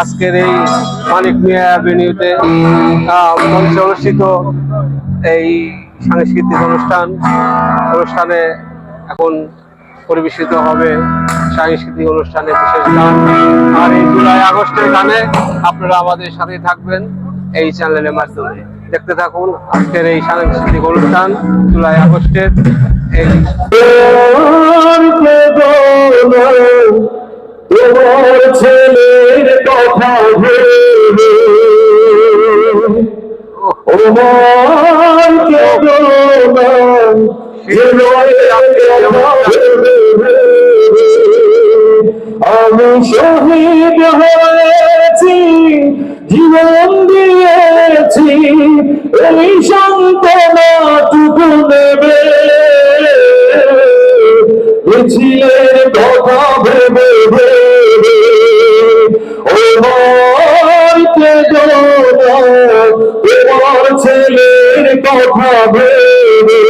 আজকের এই মানিক মিয়া অ্যাভিনিউতে মঞ্চে অনুষ্ঠিত এই সাংস্কৃতিক অনুষ্ঠান। অনুষ্ঠানে এখন পরিবেশিত হবে সাংস্কৃতিক অনুষ্ঠানে বিশেষ গান। আর এই জুলাই আগস্টের গানে আপনারা আমাদের সাথে থাকবেন এই চ্যানেলের মাধ্যমে। দেখতে থাকুন আজকের এই সাংস্কৃতিক অনুষ্ঠান জুলাই আগস্টের এই ছেলের আমি শহীদ হয়েছি জীবন দিয়েছি এই সান্ত্বনাটুকু নেবে। মিছিলের কথা ভেবে ভেবে ছেলের কথা ভেবে।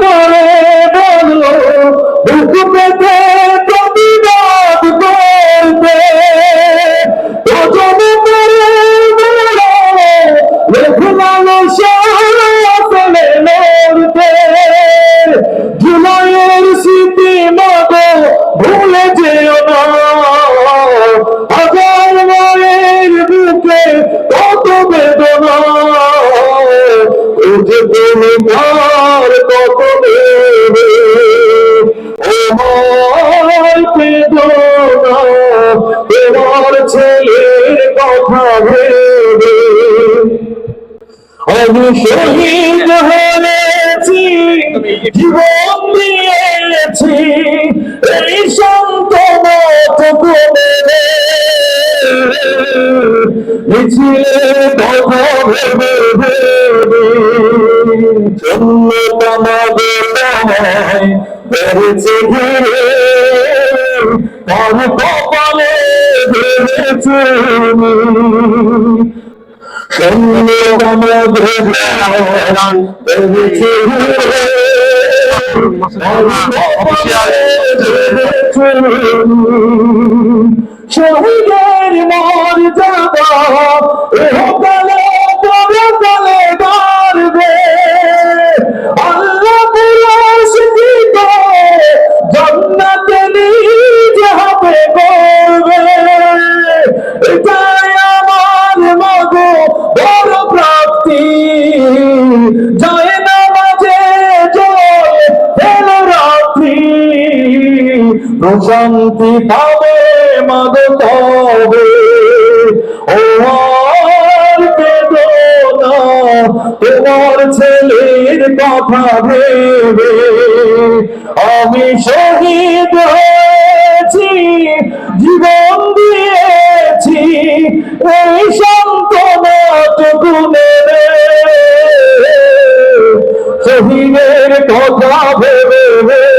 করে উঠে তোমার কত দেবে মায় বেদনা তোমার ছেলের কথা ভেবে। আমি শহীদ হয়েছি, জীবন দিয়েছি, এই সন্তমতকু মেনে মিছিলে কথা ভেবে নয় বেড়েছে ঘিরে তার কপালে ভেবেছে শহীদের মর যাবা এহকালে যায় না মাঝে জয় রাত্রি। প্রশান্তি পাবে মাগ তবে। ও তোমার ছেলের কথা ভেবে। আমি শহীদ হয়েছি, জীবন শহীদের কথা ভেবে ভেবে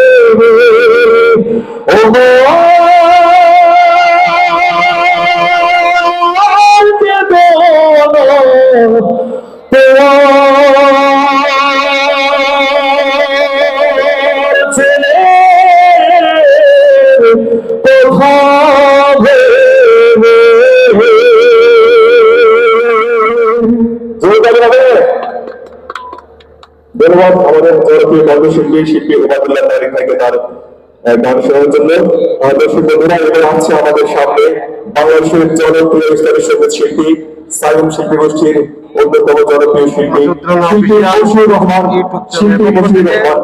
ধন্যবাদ। আমাদের জনপ্রিয় কণ্ঠশিল্পী শিল্পী ওবায়দুল্লাহ তারিক ভাইকে তার গান শোনার জন্য। দর্শক বন্ধুরা এবার আছে আমাদের সামনে। বাংলাদেশের জনপ্রিয় ইসলামী সংগীত শিল্পী সাইম শিল্পী গোষ্ঠীর অন্যতম জনপ্রিয় শিল্পী। শিল্পী রহমান। শিল্পী মশিউর রহমান।